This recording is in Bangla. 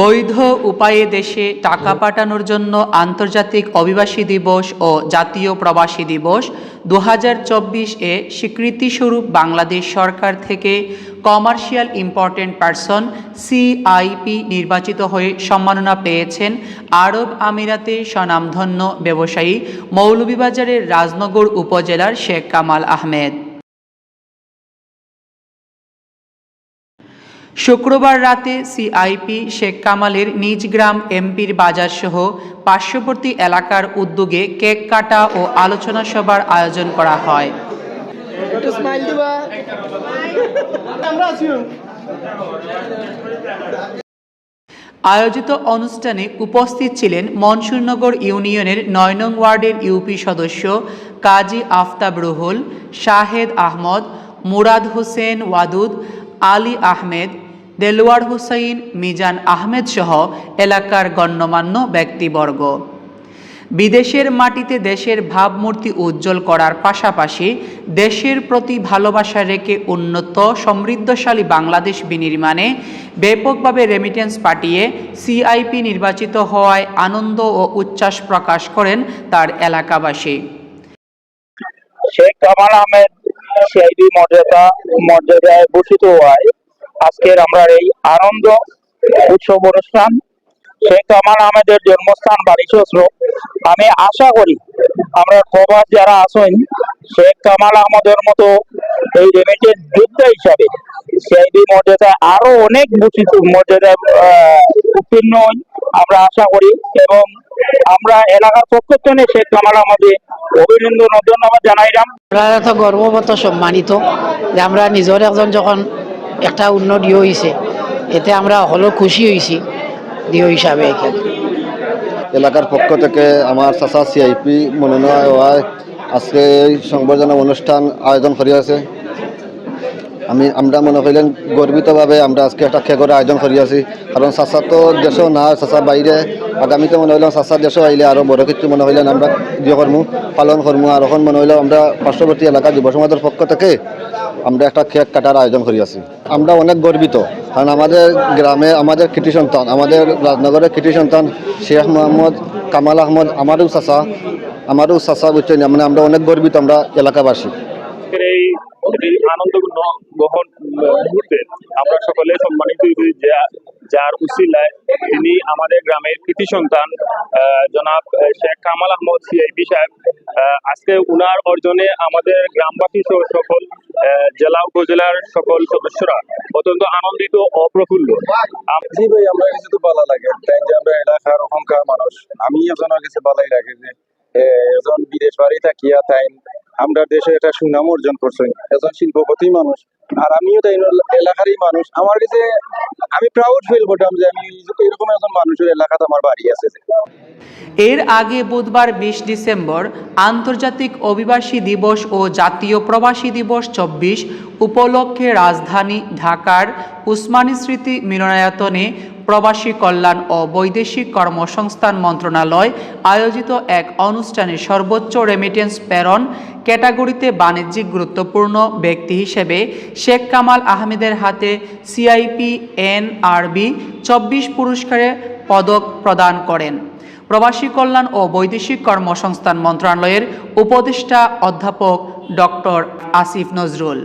বৈধ উপায়ে দেশে টাকা পাঠানোর জন্য আন্তর্জাতিক অভিবাসী দিবস ও জাতীয় প্রবাসী দিবস দু হাজার চব্বিশ এ স্বীকৃতিস্বরূপ বাংলাদেশ সরকার থেকে কমার্শিয়াল ইম্পর্টেন্ট পারসন সিআইপি নির্বাচিত হয়ে সম্মাননা পেয়েছেন আরব আমিরাতে স্বনামধন্য ব্যবসায়ী মৌলভীবাজারের রাজনগর উপজেলার শেখ কামাল আহমেদ। শুক্রবার রাতে সিআইপি শেখ কামালের নিজ গ্রাম এমপির বাজার সহ পার্শ্ববর্তী এলাকার উদ্যোগে কেক কাটা ও আলোচনা সভার আয়োজন করা হয়। আয়োজিত অনুষ্ঠানে উপস্থিত ছিলেন মনসুরনগর ইউনিয়নের নয় নং ওয়ার্ডের ইউপি সদস্য কাজী আফতাব রুহুল শাহেদ আহমদ মুরাদ হোসেন ওয়াদুদ আলী আহমেদ, দেলোয়ার হুসাইন, মিজান আহমেদ সহ এলাকার গণ্যমান্য ব্যক্তিবর্গ। বিদেশের মাটিতে দেশের ভাবমূর্তি উজ্জ্বল করার পাশাপাশি দেশের প্রতি ভালোবাসা রেখে উন্নত, সমৃদ্ধশালী বাংলাদেশ বিনির্মাণে ব্যাপকভাবে রেমিটেন্স পাঠিয়ে সিআইপি নির্বাচিত হওয়ায় আনন্দ ও উচ্ছ্বাস প্রকাশ করেন তার এলাকাবাসী। শেখ কামাল আহমেদ সিআইডি মর্যাদা, মর্যাদায় ভূষিত হওয়ায় আজকের আমরা এই আনন্দ উৎসব অনুষ্ঠান শেখ কামাল আহমেদের জন্মস্থান বারিশস্র আমি আশা করি আমরা প্রবাস যারা আছেন শেখ কামাল আহমদের মতো এই রেমিটেড যোদ্ধা হিসাবে সিআইডি মর্যাদায় আরও অনেক ভূষিত মর্যাদায় উত্তীর্ণ আমরা আশা করি এবং আমরা এলাকার পক্ষ থেকে শেখ কামাল আহমদে অভিনন্দন ও ধন্যবাদ জানাইলাম। আমরা তো গর্ববত সম্মানিত যে আমরা নিজের একজন যখন একটা উন্নতি হয়েছে এতে আমরা হলো খুশি হয়েছি দিও হিসাবে এলাকার পক্ষ থেকে আমার চাচা সিআইপি মনোনয়ন হওয়ায় আজকে এই সংবর্ধনা অনুষ্ঠান আয়োজন করিয়াছে। আমি, আমরা মনে করিলেন গর্বিতভাবে আমরা আজকে একটা খেগর আয়োজন করিয়াছি কারণ চাচা তো দেশও না চাচা বাইরে। আগামীতে মনে হইলাম চাচা দেশও আইলে আরও বড় কিছু মনে হইলেন আমরা ইয়ে কর্মু, পালন কর্মু। আর এখন মনে হইলাম আমরা পার্শ্ববর্তী এলাকা যুব সমাজের পক্ষ থেকে আমরা একটা কেক কাটার আয়োজন করিয়াছি আমরা অনেক গর্বিত, কারণ আমাদের গ্রামে আমাদের কৃতি সন্তান, আমাদের রাজনগরের কৃতি সন্তান শেখ মোহাম্মদ, কামাল আহমদ আমারও চাচা আমারও চাচা বুঝছেন মানে আমরা অনেক গর্বিত আমরা এলাকাবাসী। আনন্দপূর্ণ গ্রহণ মুহূর্তে আমরা সকলে সম্মানিত যে যার উসিলায় তিনি আমাদের গ্রামের কৃতি সন্তান জনাব শেখ কামাল আহমদ সিআইবি সাহেব। আজকে উনার অর্জনে আমাদের গ্রামবাসী সহ সকল জেলা উপজেলার সকল সদস্যরা অত্যন্ত আনন্দিত ও প্রফুল্ল জি ভাই আমরা কিছু তো ভালো লাগে। আমরা এলাকার ওখানকার মানুষ। আমি একজন কাছে ভালোই লাগে যে এ, একজন বিদেশ বাড়ি থাকিয়া তাই আমরা দেশে একটা সুনাম অর্জন করছেন একজন শিল্পপতি মানুষ, আর আমিও তাই এলাকারই মানুষ। আমার কাছে আমি প্রাউড ফিল করতাম যে আমি এরকম একজন মানুষের এলাকাতে আমার বাড়ি আছে। এর আগে বুধবার বিশ ডিসেম্বর আন্তর্জাতিক অভিবাসী দিবস ও জাতীয় প্রবাসী দিবস চব্বিশ উপলক্ষে রাজধানী ঢাকার উসমানী স্মৃতি মিলনায়তনে প্রবাসী কল্যাণ ও বৈদেশিক কর্মসংস্থান মন্ত্রণালয় আয়োজিত এক অনুষ্ঠানে সর্বোচ্চ রেমিটেন্স প্রেরণ ক্যাটাগরিতে বাণিজ্যিক গুরুত্বপূর্ণ ব্যক্তি হিসেবে শেখ কামাল আহমেদের হাতে সিআইপি এনআরবি চব্বিশ পুরস্কারে পদক প্রদান করেন। প্রবাসী কল্যাণ ও বৈদেশিক কর্মসংস্থান মন্ত্রণালয়ের উপদেষ্টা অধ্যাপক ডক্টর আসিফ নজরুল।